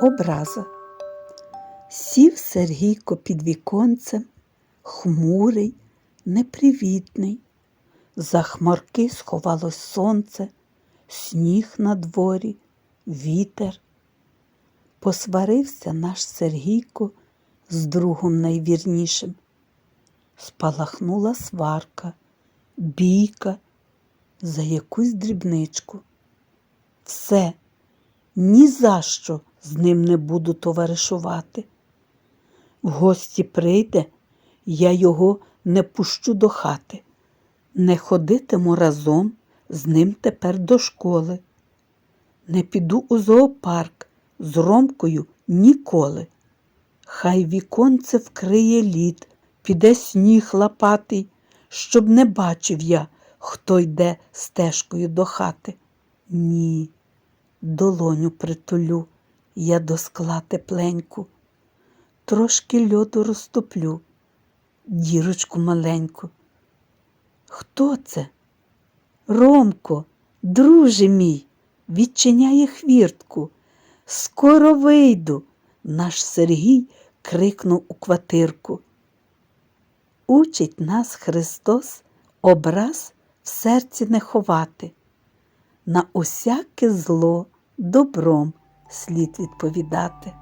Образа. Сів Сергійко під віконцем, хмурий, непривітний. За хмарки сховалось сонце, сніг на дворі, вітер. Посварився наш Сергійко з другом найвірнішим. Спалахнула сварка, бійка за якусь дрібничку. Все, ні за що з ним не буду товаришувати. В гості прийде, я його не пущу до хати. Не ходитиму разом з ним тепер до школи. Не піду у зоопарк з Ромкою ніколи. Хай віконце вкриє лід, піде сніг лапатий, щоб не бачив я, хто йде стежкою до хати. Ні, долоню притулю я до скла тепленьку, трошки льоду розтоплю, дірочку маленьку. Хто це? Ромко, друже мій, відчиняє хвіртку. Скоро вийду. Наш Сергій крикнув у квартирку. Учить нас Христос образ в серці не ховати. На усяке зло добром слід відповідати.